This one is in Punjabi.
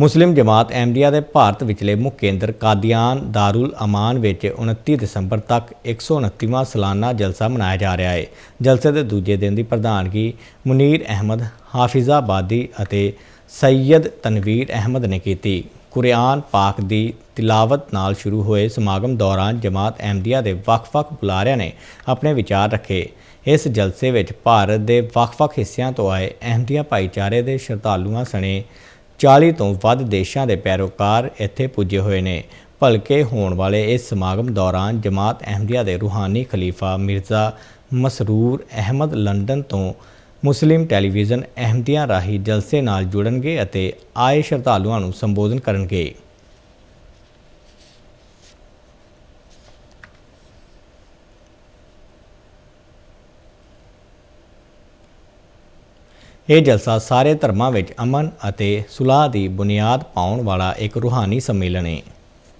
ਮੁਸਲਿਮ ਜਮਾਤ ਅਹਿਮਦੀਆ ਦੇ ਭਾਰਤ ਵਿਚਲੇ ਮੁੱਖ ਕੇਂਦਰ ਕਾਦੀਆਨ ਦਾਰੁਲ ਅਮਾਨ ਵਿੱਚ 29 ਦਸੰਬਰ ਤੱਕ 129ਵਾਂ ਸਾਲਾਨਾ ਜਲਸਾ ਮਨਾਇਆ ਜਾ ਰਿਹਾ ਹੈ ਜਲਸੇ ਦੇ ਦੂਜੇ ਦਿਨ ਦੀ ਪ੍ਰਧਾਨਗੀ ਮੁਨੀਰ ਅਹਿਮਦ ਹਾਫਿਜ਼ਾਬਾਦੀ ਅਤੇ ਸੈਯਦ ਤਨਵੀਰ ਅਹਿਮਦ ਨੇ ਕੀਤੀ। ਕੁਰਾਨ ਪਾਕ ਦੀ ਤਿਲਾਵਤ ਨਾਲ ਸ਼ੁਰੂ ਹੋਏ ਸਮਾਗਮ ਦੌਰਾਨ ਜਮਾਤ ਅਹਿਮਦੀਆ ਦੇ ਵੱਖ-ਵੱਖ ਬੁਲਾਰਿਆਂ ਨੇ ਆਪਣੇ ਵਿਚਾਰ ਰੱਖੇ। ਇਸ ਜਲਸੇ ਵਿੱਚ ਭਾਰਤ ਦੇ ਵੱਖ-ਵੱਖ ਹਿੱਸਿਆਂ ਤੋਂ ਆਏ ਅਹਿਮਦੀਆ ਭਾਈਚਾਰੇ ਦੇ ਸ਼ਰਧਾਲੂਆਂ ਸਣੇ 40 ਤੋਂ ਵੱਧ ਦੇਸ਼ਾਂ ਦੇ ਪੈਰੋਕਾਰ ਇੱਥੇ ਪੁੱਜੇ ਹੋਏ ਨੇ। ਭਲਕੇ ਹੋਣ ਵਾਲੇ ਇਸ ਸਮਾਗਮ ਦੌਰਾਨ ਜਮਾਤ ਅਹਿਮਦੀਆ ਦੇ ਰੂਹਾਨੀ ਖਲੀਫਾ ਮਿਰਜ਼ਾ ਮਸਰੂਰ ਅਹਿਮਦ ਲੰਡਨ ਤੋਂ ਮੁਸਲਿਮ ਟੈਲੀਵਿਜ਼ਨ ਅਹਿਮਦੀਆਂ ਰਾਹੀਂ ਜਲਸੇ ਨਾਲ ਜੁੜਨਗੇ ਅਤੇ ਆਏ ਸ਼ਰਧਾਲੂਆਂ ਨੂੰ ਸੰਬੋਧਨ ਕਰਨਗੇ। ਇਹ ਜਲਸਾ ਸਾਰੇ ਧਰਮਾਂ ਵਿੱਚ ਅਮਨ ਅਤੇ ਸੁਲਾਹ ਦੀ ਬੁਨਿਆਦ ਪਾਉਣ ਵਾਲਾ ਇੱਕ ਰੂਹਾਨੀ ਸੰਮੇਲਨ ਹੈ